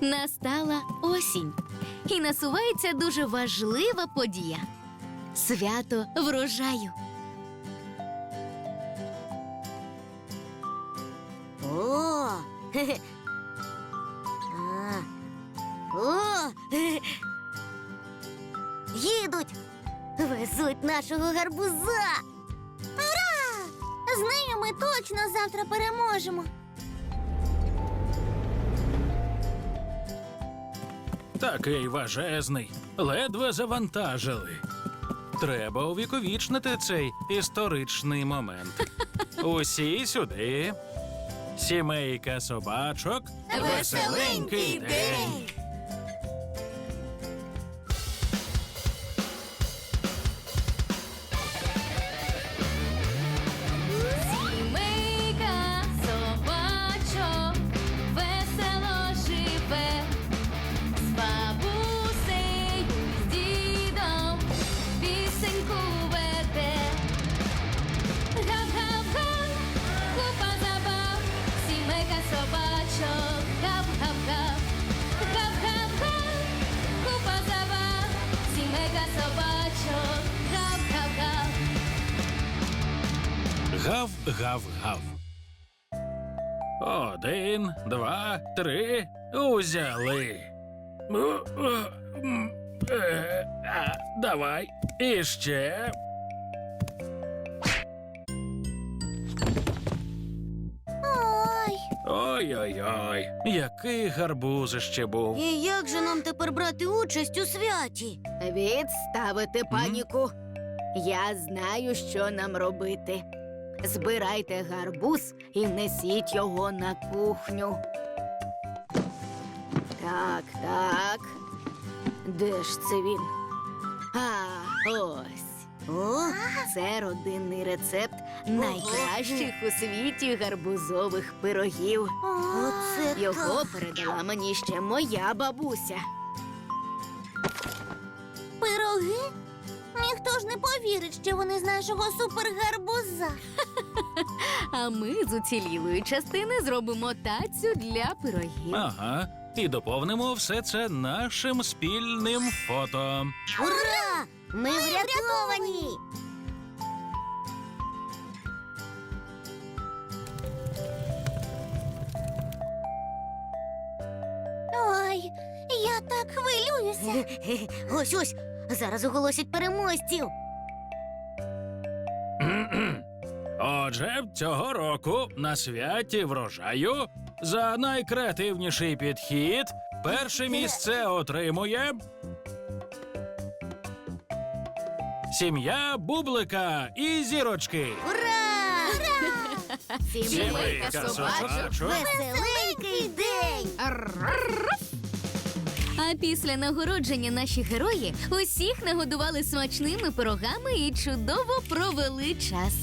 Настала осінь, і насувається дуже важлива подія свято врожаю. О! О! Їдуть! Везуть нашого гарбуза! Ура! З нею ми точно завтра переможемо. Такий важезний, ледве завантажили. Треба увіковічнити цей історичний момент. Усі сюди. Сімейка собачок. Веселенький день. Гав-гав-гав. Один, два, три. Узяли. Е, Давай. Іще. Ой! Ой-ой-ой. Який гарбузище був. І як же нам тепер брати участь у святі? Відставити паніку. Я знаю, що нам робити. Збирайте гарбуз і несіть його на кухню. Так, так. Де ж це він? А, ось. О, Це родинний рецепт найкращих у світі гарбузових пирогів. оце Його передала мені ще моя бабуся. пироги? Ніхто ж не повірить, що вони з нашого супергарбуза. А ми з уцілілої частини зробимо тацю для пирогів. Ага. І доповнимо все це нашим спільним фото. Ура! Ми, врятовані! Ой, я так хвилююся. ось ось. Зараз оголосять переможців. Отже, цього року на святі врожаю за найкреативніший підхід перше місце отримує. Сім'я Бублика і зірочки. Ура! Ура! Сімейка собачок. Веселенький день! А після нагородження наші герої усіх нагодували смачними пирогами і чудово провели час.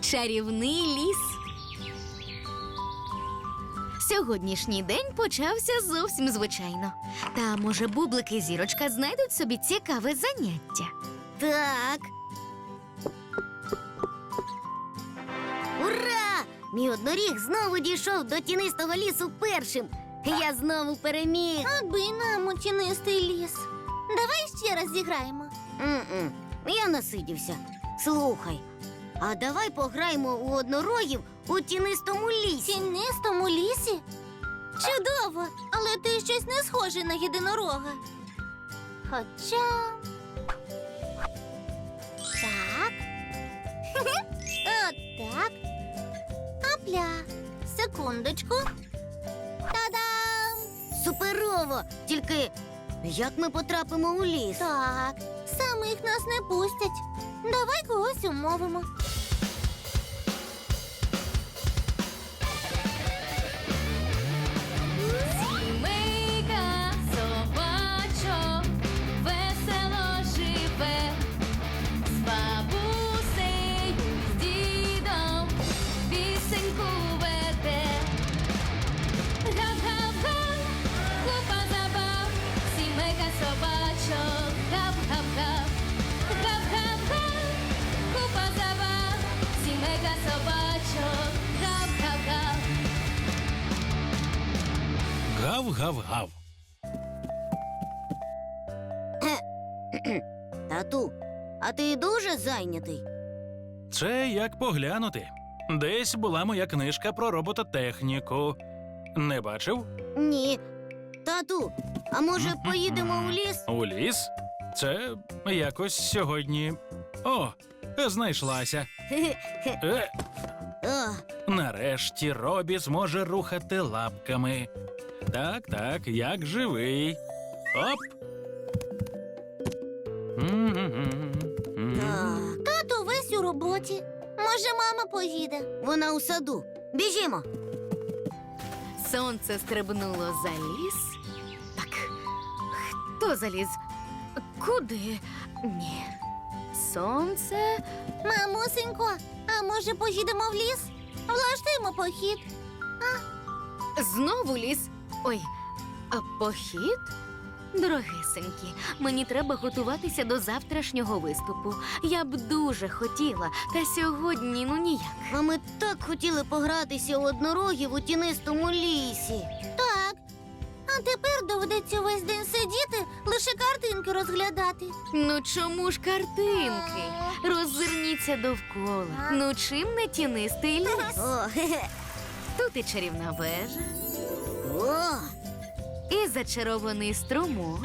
Чарівний ліс. Сьогоднішній день почався зовсім звичайно. Та може бублики і зірочка знайдуть собі цікаве заняття. Так. Мій одноріг знову дійшов до тінистого лісу першим. Я знову переміг. Аби нам у тінистий ліс. Давай ще раз зіграємо. м Я насидівся. Слухай, а давай пограємо у однорогів у тінистому лісі. Тінистому лісі? Чудово, але ти щось не схожий на єдинорога. Хоча. Апля. Секундочку. Та-дам! Суперово! Тільки як ми потрапимо у ліс? Так, самих нас не пустять. Давай когось умовимо. Гав-гав-гав. Тату, а ти дуже зайнятий? Це як поглянути. Десь була моя книжка про робототехніку. Не бачив? Ні. Тату, а може поїдемо у ліс? У ліс? Це якось сьогодні. О, знайшлася. Е, О, нарешті Робі зможе рухати лапками. Так, так, як живий. Оп. Тато весь у роботі. Може, мама поїде. Вона у саду. Біжімо. Сонце стрибнуло за ліс. Так, хто заліз? Куди? Ні. Сонце. Мамусенько, а може поїдемо в ліс? Влаштуємо похід. Знову ліс. Ой, а похід? Дорогесенькі, мені треба готуватися до завтрашнього виступу. Я б дуже хотіла, та сьогодні ну ніяк. А ми так хотіли погратися у однорогів у тінистому лісі. Так. А тепер доведеться весь день сидіти, лише картинки розглядати. Ну чому ж картинки? Роззирніться довкола. Ну чим не тінистий ліс? О, хе-хе. Тут і чарівна вежа, О, і зачарований струмок,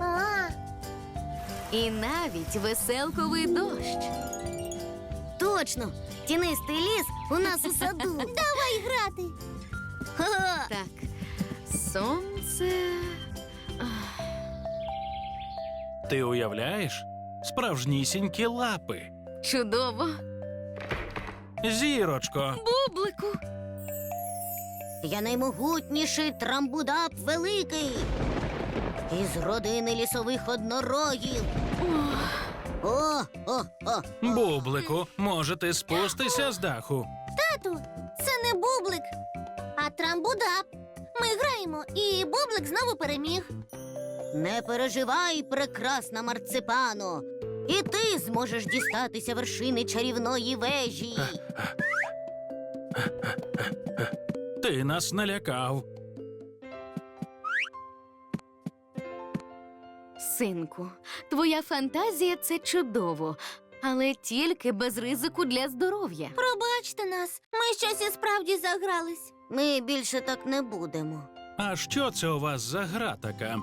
а, і навіть веселковий дощ. точно. Тінистий ліс у нас у саду. Давай грати. Ха-ха. Так, сонце. Ти уявляєш? Справжнісінькі лапи. Чудово. Зірочко. Бублику. Я наймогутніший трамбудап великий. Із родини лісових однорогів. О, о, о. Бублику, може ти спустися з даху? Тату, це не бублик, а трамбудап. Ми граємо, і бублик знову переміг. Не переживай, прекрасна марципано. І ти зможеш дістатися вершини чарівної вежі. Ти нас налякав. Синку, твоя фантазія це чудово, але тільки без ризику для здоров'я. Пробачте нас, ми щось і справді загрались. Ми більше так не будемо. А що це у вас за гра така?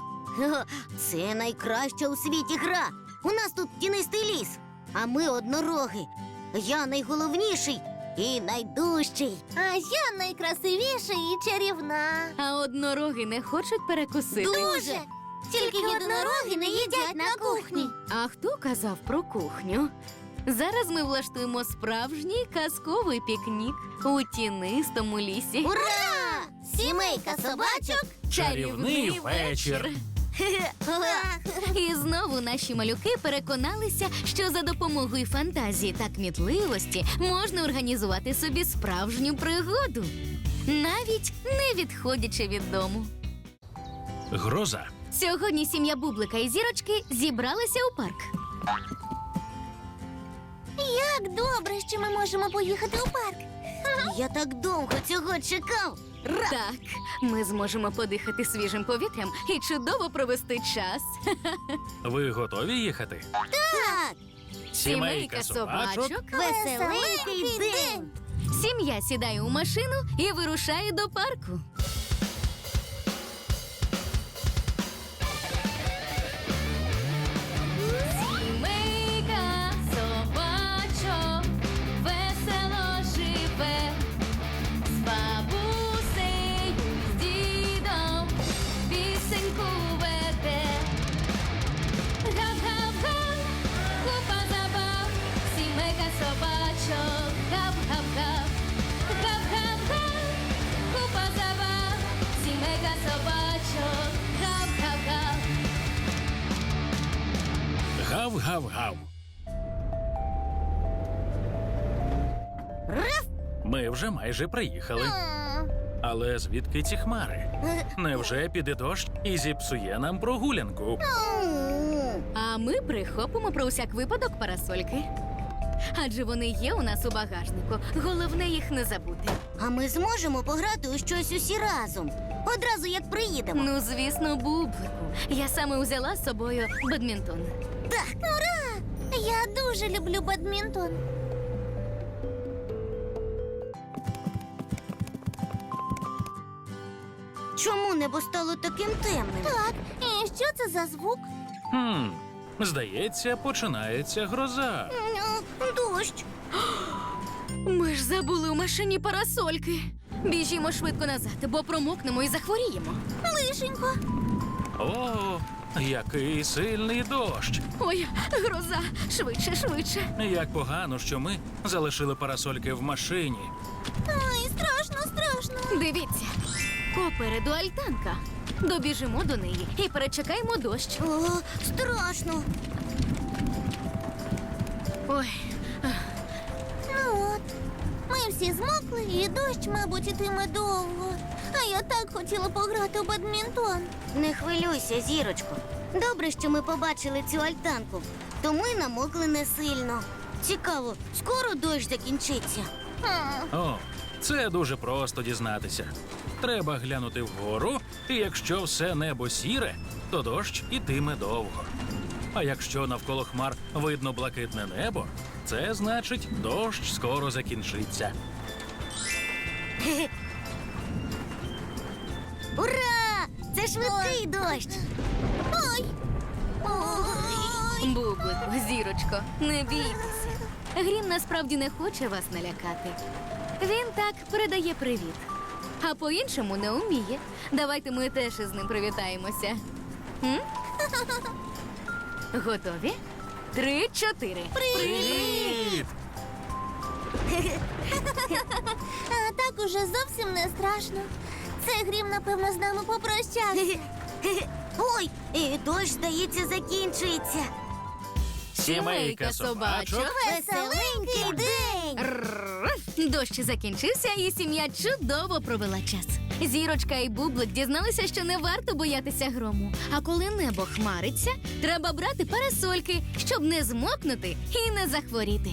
Це найкраща у світі гра. У нас тут тінистий ліс, а ми однороги. Я найголовніший і найдужчий. А я найкрасивіша і чарівна. А однороги не хочуть перекусити. Дуже. Тільки єдинороги не їдять на кухні. А хто казав про кухню? Зараз ми влаштуємо справжній казковий пікнік у тінистому лісі. Ура! Сімейка собачок. Чарівний вечір. І знову наші малюки переконалися, що за допомогою фантазії та кмітливості можна організувати собі справжню пригоду, навіть не відходячи від дому. Гроза. Сьогодні сім'я Бублика і зірочки зібралися у парк. Як добре, що ми можемо поїхати у парк. Я так довго цього чекав. Так, ми зможемо подихати свіжим повітрям і чудово провести час. Ви готові їхати? Так, Сімейка собачок. веселенький день. Сім'я сідає у машину і вирушає до парку. Гав-гав-гав. Ми вже майже приїхали. Але звідки ці хмари? Невже піде дощ і зіпсує нам прогулянку? А ми прихопимо про усяк випадок парасольки. адже вони є у нас у багажнику. Головне їх не забути. А ми зможемо пограти у щось усі разом. Одразу як приїдемо. Ну, звісно, бублику. Я саме узяла з собою бадмінтон. Так! Я дуже люблю бадмінтон. Чому небо стало таким темним? Так, і що це за звук? Хм, здається, починається гроза. Дощ. Ми ж забули у машині парасольки. Біжімо швидко назад, бо промокнемо і захворіємо. Лишенько. О, який сильний дощ! Ой, гроза! Швидше, швидше. Як погано, що ми залишили парасольки в машині. Ой, страшно, страшно. Дивіться, попереду альтанка. Добіжимо до неї і перечекаємо дощ. О, страшно. Ой, Ну от. Ми всі змокли, і дощ, мабуть, ітиме довго. А я так хотіла пограти у бадмінтон. Не хвилюйся, зірочко. Добре, що ми побачили цю альтанку, то ми намокли не сильно. Цікаво, скоро дощ закінчиться. О, це дуже просто дізнатися. Треба глянути вгору, і якщо все небо сіре, то дощ ітиме довго. А якщо навколо хмар видно блакитне небо, це значить дощ скоро закінчиться. Це швидкий дощ. Ой! Ой! бублику, зірочко, не бійтеся. Грім насправді не хоче вас налякати. Він так передає привіт, а по-іншому не уміє. Давайте ми теж із ним привітаємося. М? Готові? Три, чотири. Привіт! А так уже зовсім не страшно. Це грім, напевно, з нами попрощався. Ой, і дощ, здається, закінчується. Сімейка собачок. Веселенький день! Дощ закінчився, і сім'я чудово провела час. Зірочка і бублик дізналися, що не варто боятися грому. А коли небо хмариться, треба брати парасольки, щоб не змокнути і не захворіти.